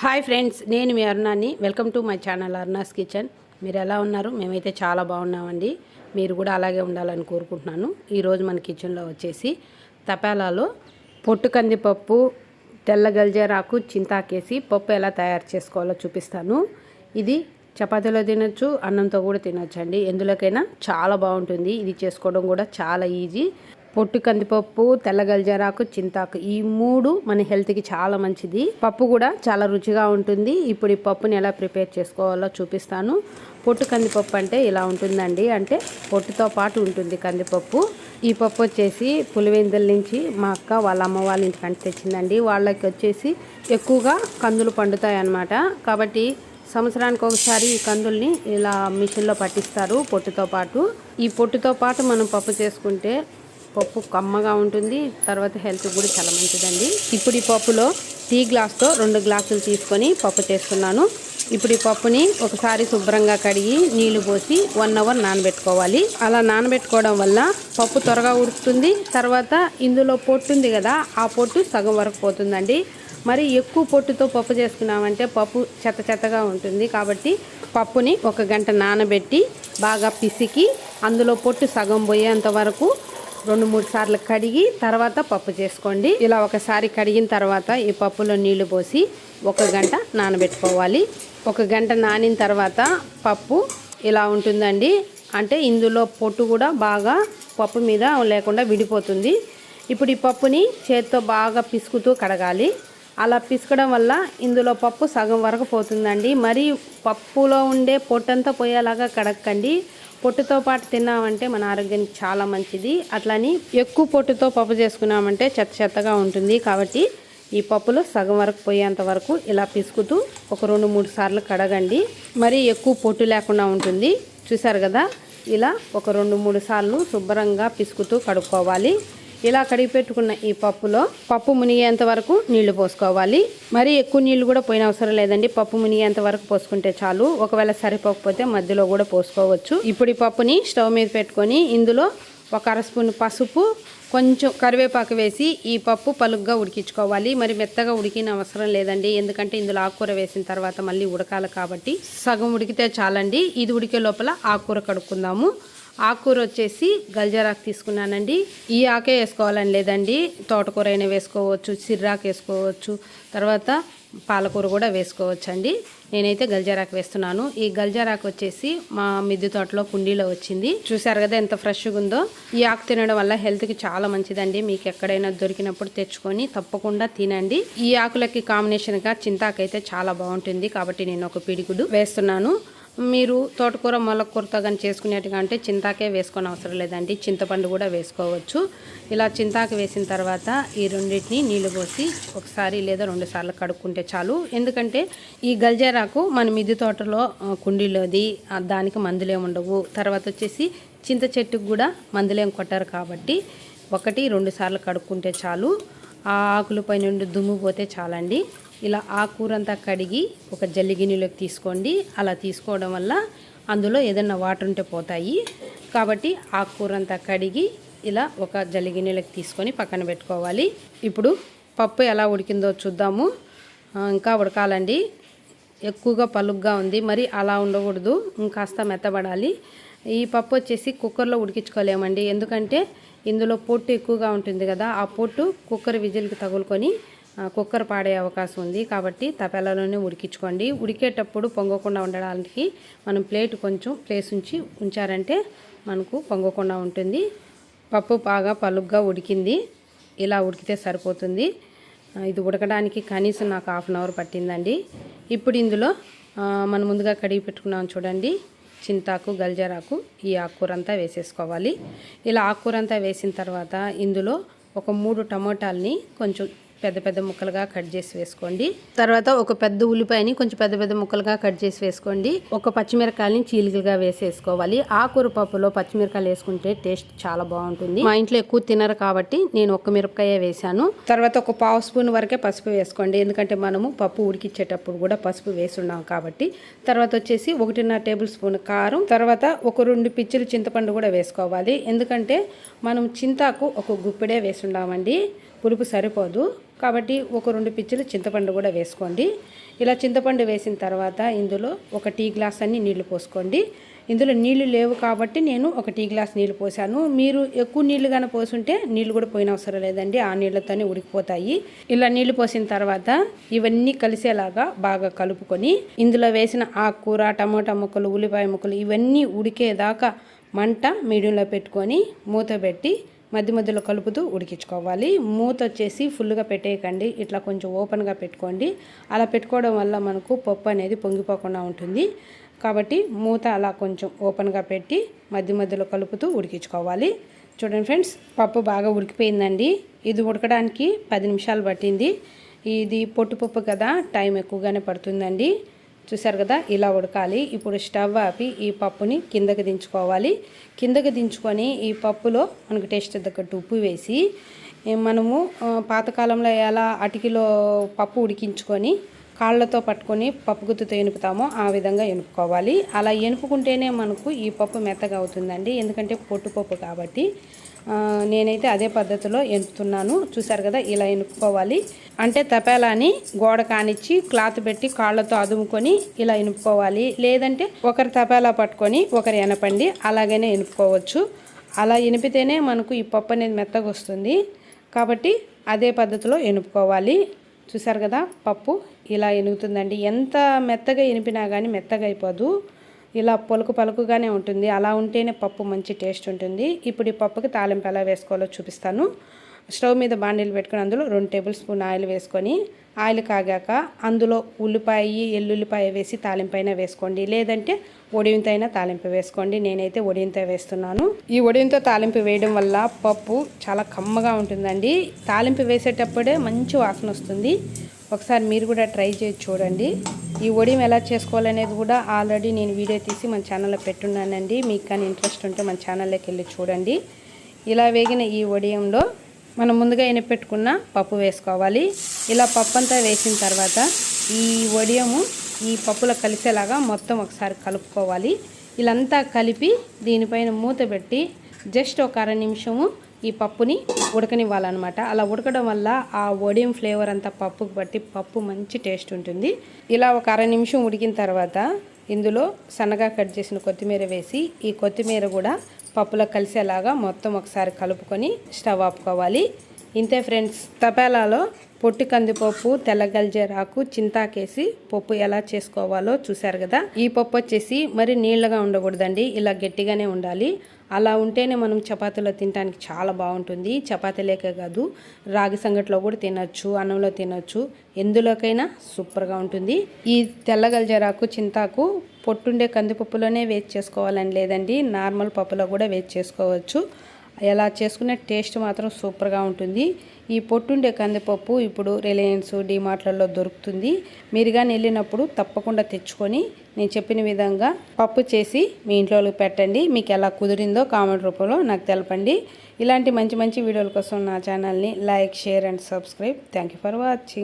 Hi friends నేను మీ అరుణాని. Welcome to my channel Aruna's kitchen. మీరు ఎలా ఉన్నారు? మేమైతే చాలా బాగున్నామండి. మీరు కూడా అలాగే ఉండాలని కోరుకుంటున్నాను. ఈరోజు మన కిచెన్లో వచ్చేసి తపాలాలో పొట్టు కందిపప్పు తెల్ల గల్జేరాకు చింతాకేసి పప్పు ఎలా తయారు చేసుకోవాలో చూపిస్తాను. ఇది చపాతీలో తినొచ్చు అన్నంతో కూడా తినొచ్చండి. ఎందులోకైనా చాలా బాగుంటుంది. ఇది చేసుకోవడం కూడా చాలా ఈజీ. పొట్టు కందిపప్పు తెల్లగల్జరాకు చింతాకు ఈ మూడు మన హెల్త్కి చాలా మంచిది. పప్పు కూడా చాలా రుచిగా ఉంటుంది. ఇప్పుడు ఈ పప్పుని ఎలా ప్రిపేర్ చేసుకోవాలో చూపిస్తాను. పొట్టు కందిపప్పు అంటే ఇలా ఉంటుందండి. అంటే పొట్టుతో పాటు ఉంటుంది కందిపప్పు. ఈ పప్పు వచ్చేసి పులివెందుల నుంచి మా అక్క వాళ్ళ అమ్మ వాళ్ళ ఇంటికంటే తెచ్చిందండి. వాళ్ళకి వచ్చేసి ఎక్కువగా కందులు పండుతాయి అన్నమాట కాబట్టి సంవత్సరానికి ఒకసారి ఈ కందుల్ని ఇలా మిషన్లో పట్టిస్తారు పొట్టుతో పాటు. ఈ పొట్టుతో పాటు మనం పప్పు చేసుకుంటే పప్పు కమ్మగా ఉంటుంది తర్వాత హెల్త్ కూడా చాలా మంచిదండి. ఇప్పుడు ఈ పప్పులో టీ గ్లాస్తో రెండు గ్లాసులు తీసుకొని పప్పు చేస్తున్నాను. ఇప్పుడు ఈ పప్పుని ఒకసారి శుభ్రంగా కడిగి నీళ్ళు పోసి వన్ అవర్ నానబెట్టుకోవాలి. అలా నానబెట్టుకోవడం వల్ల పప్పు త్వరగా ఉడుకుతుంది తర్వాత ఇందులో పొట్టు ఉంది కదా ఆ పొట్టు సగం వరకు పోతుందండి. మరి ఎక్కువ పొట్టుతో పప్పు చేసుకున్నామంటే పప్పు చెత్త చెత్తగా ఉంటుంది కాబట్టి పప్పుని ఒక గంట నానబెట్టి బాగా పిసికి అందులో పొట్టు సగం పోయేంత వరకు రెండు మూడు సార్లు కడిగి తర్వాత పప్పు చేసుకోండి. ఇలా ఒకసారి కడిగిన తర్వాత ఈ పప్పులో నీళ్ళు పోసి ఒక గంట నానబెట్టుకోవాలి. ఒక గంట నానిన తర్వాత పప్పు ఇలా ఉంటుందండి. అంటే ఇందులో పొట్టు కూడా బాగా పప్పు మీద లేకుండా విడిపోతుంది. ఇప్పుడు ఈ పప్పుని చేత్తో బాగా పిసుకుతూ కడగాలి. అలా పిసుకడం వల్ల ఇందులో పప్పు సగం వరకు పోతుందండి. మరి పప్పులో ఉండే పొట్టంతా పోయేలాగా కడక్కండి పొట్టుతో పాటు తిన్నామంటే మన ఆరోగ్యానికి చాలా మంచిది. అట్లని ఎక్కువ పొట్టుతో పప్పు చేసుకున్నామంటే చెత్త చెత్తగా ఉంటుంది. కాబట్టి ఈ పప్పులు సగం వరకు పోయేంత వరకు ఇలా పిసుకుతూ ఒక రెండు మూడు సార్లు కడగండి. మరి ఎక్కువ పొట్టు లేకుండా ఉంటుంది. చూసారు కదా? ఇలా ఒక రెండు మూడు సార్లు శుభ్రంగా పిసుకుతూ కడుక్కోవాలి. ఇలా కడిగి పెట్టుకున్న ఈ పప్పులో పప్పు మునిగేంత వరకు నీళ్ళు పోసుకోవాలి. మరి ఎక్కువ నీళ్ళు కూడా పోయిన అవసరం లేదండి. పప్పు మునిగేంత వరకు పోసుకుంటే చాలు. ఒకవేళ సరిపోకపోతే మధ్యలో కూడా పోసుకోవచ్చు. ఇప్పుడు ఈ పప్పుని స్టవ్ మీద పెట్టుకొని ఇందులో ఒక అర స్పూన్ పసుపు కొంచెం కరివేపాకు వేసి ఈ పప్పు పలుగ్గా ఉడికించుకోవాలి. మరి మెత్తగా ఉడికిన అవసరం లేదండి. ఎందుకంటే ఇందులో ఆకుకూర వేసిన తర్వాత మళ్ళీ ఉడకాలి కాబట్టి సగం ఉడికితే చాలండి. ఇది ఉడికే లోపల ఆకుకూర కడుక్కుందాము. ఆకుకూర వచ్చేసి గల్జరాకు తీసుకున్నానండి. ఈ ఆకే వేసుకోవాలని లేదండి. తోటకూర అయినా వేసుకోవచ్చు సిర్రాకు వేసుకోవచ్చు తర్వాత పాలకూర కూడా వేసుకోవచ్చు అండి నేనైతే గల్జరాకు వేస్తున్నాను. ఈ గల్జరాకు వచ్చేసి మా మిద్దె తోటలో కుండీలో వచ్చింది. చూసారు కదా ఎంత ఫ్రెష్గా ఉందో? ఈ ఆకు తినడం వల్ల హెల్త్కి చాలా మంచిదండి. మీకు ఎక్కడైనా దొరికినప్పుడు తెచ్చుకొని తప్పకుండా తినండి. ఈ ఆకులకి కాంబినేషన్గా చింతాకు అయితే చాలా బాగుంటుంది. కాబట్టి నేను ఒక పిడిగుడు వేస్తున్నాను. మీరు తోటకూర మొలకూరతో కానీ చేసుకునేట్టుగా అంటే చింతాకే వేసుకొని అవసరం లేదండి. చింతపండు కూడా వేసుకోవచ్చు. ఇలా చింతాకు వేసిన తర్వాత ఈ రెండింటిని నీళ్ళు పోసి ఒకసారి లేదా రెండు సార్లు కడుక్కుంటే చాలు. ఎందుకంటే ఈ గల్జేరాకు మన మిద్దె తోటలో కుండీలోది దానికి మందులేం ఉండవు. తర్వాత వచ్చేసి చింత చెట్టుకు కూడా మందులేం కొట్టారు కాబట్టి ఒకటి రెండు సార్లు కడుక్కుంటే చాలు. ఆ ఆకుల పైన నుండి దుమ్ము పోతే చాలండి. ఇలా ఆకుకూర అంతా కడిగి ఒక జల్లి గిన్నెలోకి తీసుకోండి. అలా తీసుకోవడం వల్ల అందులో ఏదైనా వాటర్ ఉంటే పోతాయి. కాబట్టి ఆకుకూర అంతా కడిగి ఇలా ఒక జల్లి గిన్నెలోకి తీసుకొని పక్కన పెట్టుకోవాలి. ఇప్పుడు పప్పు ఎలా ఉడికిందో చూద్దాము. ఇంకా ఉడకాలండి. ఎక్కువగా పలుగ్గా ఉంది. మరి అలా ఉండకూడదు. ఇంకాస్త మెత్తబడాలి. ఈ పప్పు వచ్చేసి కుక్కర్లో ఉడికించుకోలేమండి. ఎందుకంటే ఇందులో పొట్టు ఎక్కువగా ఉంటుంది కదా. ఆ పొట్టు కుక్కర్ విజిల్కి తగులుకొని కుక్కర్ పాడే అవకాశం ఉంది. కాబట్టి తపెలలోనే ఉడికించుకోండి. ఉడికేటప్పుడు పొంగకుండా ఉండడానికి మనం ప్లేట్ కొంచెం ప్లేస్ ఉంచి ఉంచారంటే మనకు పొంగకుండా ఉంటుంది. పప్పు బాగా పలుగ్గా ఉడికింది. ఇలా ఉడికితే సరిపోతుంది. ఇది ఉడకడానికి కనీసం నాకు హాఫ్ అన్ అవర్ పట్టిందండి. ఇప్పుడు ఇందులో మనం ముందుగా కడిగి పెట్టుకున్నాం చూడండి. చింతాకు గల్జరాకు ఈ ఆకుకూర అంతా వేసేసుకోవాలి. ఇలా ఆకుకూర అంతా వేసిన తర్వాత ఇందులో ఒక మూడు టమోటాలని కొంచెం పెద్ద పెద్ద ముక్కలుగా కట్ చేసి వేసుకోండి. తర్వాత ఒక పెద్ద ఉల్లిపాయని కొంచెం పెద్ద పెద్ద ముక్కలుగా కట్ చేసి వేసుకోండి. ఒక పచ్చిమిరకాయలని చీలికలుగా వేసేసుకోవాలి. ఆకుకూర పప్పులో పచ్చిమిరకాయలు వేసుకుంటే టేస్ట్ చాలా బాగుంటుంది. మా ఇంట్లో ఎక్కువ తినరు కాబట్టి నేను ఒక మిరపకాయ వేసాను తర్వాత ఒక పావు స్పూన్ వరకే పసుపు వేసుకోండి. ఎందుకంటే మనము పప్పు ఉడికిచ్చేటప్పుడు కూడా పసుపు వేసున్నాం కాబట్టి. తర్వాత వచ్చేసి ఒకటిన్నర టేబుల్ స్పూన్ కారం. తర్వాత ఒక రెండు పిచ్చులు చింతపండు కూడా వేసుకోవాలి. ఎందుకంటే మనం చింతాకు ఒక గుప్పెడే వేసుండామండి. పులుపు సరిపోదు. కాబట్టి ఒక రెండు పిచ్చులు చింతపండు కూడా వేసుకోండి. ఇలా చింతపండు వేసిన తర్వాత ఇందులో ఒక టీ గ్లాస్ అన్ని నీళ్ళు పోసుకోండి. ఇందులో నీళ్ళు లేవు కాబట్టి నేను ఒక టీ గ్లాస్ నీళ్ళు పోసాను. మీరు ఎక్కువ నీళ్ళు కానీ పోసుంటే నీళ్ళు కూడా పోయిన అవసరం లేదండి. ఆ నీళ్ళతోనే ఉడికిపోతాయి. ఇలా నీళ్ళు పోసిన తర్వాత ఇవన్నీ కలిసేలాగా బాగా కలుపుకొని ఇందులో వేసిన ఆకుకూర టమోటా ముక్కలు ఉల్లిపాయ ముక్కలు ఇవన్నీ ఉడికేదాకా మంట మీడియంలో పెట్టుకొని మూత పెట్టి మధ్య మధ్యలో కలుపుతూ ఉడికించుకోవాలి. మూత వచ్చేసి ఫుల్గా పెట్టేయకండి. ఇట్లా కొంచెం ఓపెన్గా పెట్టుకోండి. అలా పెట్టుకోవడం వల్ల మనకు పప్పు అనేది పొంగిపోకుండా ఉంటుంది. కాబట్టి మూత అలా కొంచెం ఓపెన్గా పెట్టి మధ్య మధ్యలో కలుపుతూ ఉడికించుకోవాలి. చూడండి ఫ్రెండ్స్ పప్పు బాగా ఉడికిపోయిందండి. ఇది ఉడకడానికి పది నిమిషాలు పట్టింది. ఇది పొట్టుపప్పు కదా టైం ఎక్కువగానే పడుతుందండి. చూసారు కదా ఇలా ఉడకాలి. ఇప్పుడు స్టవ్ ఆపి ఈ పప్పుని కిందకి దించుకోవాలి. కిందకి దించుకొని ఈ పప్పులో మనకు టేస్ట్ తగ్గట్టు ఉప్పు వేసి మనము పాతకాలంలో ఎలా అటికిలో పప్పు ఉడికించుకొని కాళ్ళతో పట్టుకొని పప్పుగుత్తుతో ఎనుపుతామో ఆ విధంగా ఎనుపుకోవాలి. అలా ఎనుపుకుంటేనే మనకు ఈ పప్పు మెత్తగా అవుతుందండి. ఎందుకంటే పొట్టుపప్పు కాబట్టి. నేనైతే అదే పద్ధతిలో ఎనుపుతున్నాను చూసారు కదా ఇలా ఎనుపుకోవాలి అంటే తపేలాని గోడ కానిచ్చి క్లాత్ పెట్టి కాళ్ళతో అదుముకొని ఇలా ఎనుపుకోవాలి లేదంటే ఒకరు తపేలా పట్టుకొని ఒకరు ఎనపండి అలాగనే ఎనుపుకోవచ్చు అలా ఎనిపితేనే మనకు ఈ పప్పు అనేది మెత్తగా వస్తుంది. కాబట్టి అదే పద్ధతిలో ఎనుపుకోవాలి చూసారు కదా పప్పు ఇలా ఎనుగుతుందండి ఎంత మెత్తగా ఎనిపినా కానీ మెత్తగా అయిపోదు. ఇలా పలుకు పలుకుగానే ఉంటుంది. అలా ఉంటేనే పప్పు మంచి టేస్ట్ ఉంటుంది. ఇప్పుడు ఈ పప్పుకి తాలింపు ఎలా వేసుకోవాలో చూపిస్తాను. స్టవ్ మీద బాండీలు పెట్టుకుని అందులో రెండు టేబుల్ స్పూన్ ఆయిల్ వేసుకొని ఆయిల్ కాగాక అందులో ఉల్లిపాయ ఎల్లుల్లిపాయ వేసి తాలింపైన వేసుకోండి. లేదంటే ఒడియంతో తాలింపు వేసుకోండి. నేనైతే ఒడియంతో వేస్తున్నాను. ఈ ఒడియంతో తాలింపు వేయడం వల్ల పప్పు చాలా కమ్మగా ఉంటుందండి. తాలింపు వేసేటప్పుడే మంచి వాసన వస్తుంది. ఒకసారి మీరు కూడా ట్రై చేసి చూడండి. ఈ ఒడియం ఎలా చేసుకోవాలనేది కూడా ఆల్రెడీ నేను వీడియో తీసి మన ఛానల్లో పెట్టున్నానండి. మీకు కానీ ఇంట్రెస్ట్ ఉంటే మన ఛానల్లోకి వెళ్ళి చూడండి. ఇలా వేగిన ఈ వడియంలో మనం ముందుగా ఎనపెట్టుకున్న పప్పు వేసుకోవాలి. ఇలా పప్పు అంతా వేసిన తర్వాత ఈ వడియము ఈ పప్పులో కలిసేలాగా మొత్తం ఒకసారి కలుపుకోవాలి. ఇలాంతా కలిపి దీనిపైన మూత పెట్టి జస్ట్ ఒక అర నిమిషము ఈ పప్పుని ఉడకనివ్వాలన్నమాట. అలా ఉడకడం వల్ల ఆ ఒడియం ఫ్లేవర్ అంతా పప్పుకు బట్టి పప్పు మంచి టేస్ట్ ఉంటుంది. ఇలా ఒక అర నిమిషం ఉడికిన తర్వాత ఇందులో సన్నగా కట్ చేసిన కొత్తిమీర వేసి ఈ కొత్తిమీర కూడా పప్పులో కలిసేలాగా మొత్తం ఒకసారి కలుపుకొని స్టవ్ ఆపుకోవాలి. ఇంతే ఫ్రెండ్స్ తపేలాలో పొట్టి కందిపప్పు తెల్లగల్జేరాకు చింతాకేసి పప్పు ఎలా చేసుకోవాలో చూశారు కదా? ఈ పప్పు వచ్చేసి మరి నీళ్ళగా ఉండకూడదండి ఇలా గట్టిగానే ఉండాలి. అలా ఉంటేనే మనం చపాతీలో తినడానికి చాలా బాగుంటుంది. చపాతీలేకే కాదు రాగి సంగట్లో కూడా తినచ్చు అన్నంలో తినచ్చు. ఎందులోకైనా సూపర్గా ఉంటుంది. ఈ తెల్లగల్జరాకు చింతాకు పొట్టుండే కందిపప్పులోనే వేస్ట్ చేసుకోవాలని లేదండి. నార్మల్ పప్పులో కూడా వేస్ట్ చేసుకోవచ్చు. ఎలా చేసుకునే టేస్ట్ మాత్రం సూపర్గా ఉంటుంది. ఈ పొట్టుండే కందిపప్పు ఇప్పుడు రిలయన్స్ డిమార్ట్లలో దొరుకుతుంది. మీరు కానీ వెళ్ళినప్పుడు తప్పకుండా తెచ్చుకొని నేను చెప్పిన విధంగా పప్పు చేసి మీ ఇంట్లో పెట్టండి. మీకు ఎలా కుదిరిందో కామెంట్ రూపంలో నాకు తెలపండి. ఇలాంటి మంచి మంచి వీడియోల కోసం నా ఛానల్ని like share and subscribe. Thank for watching.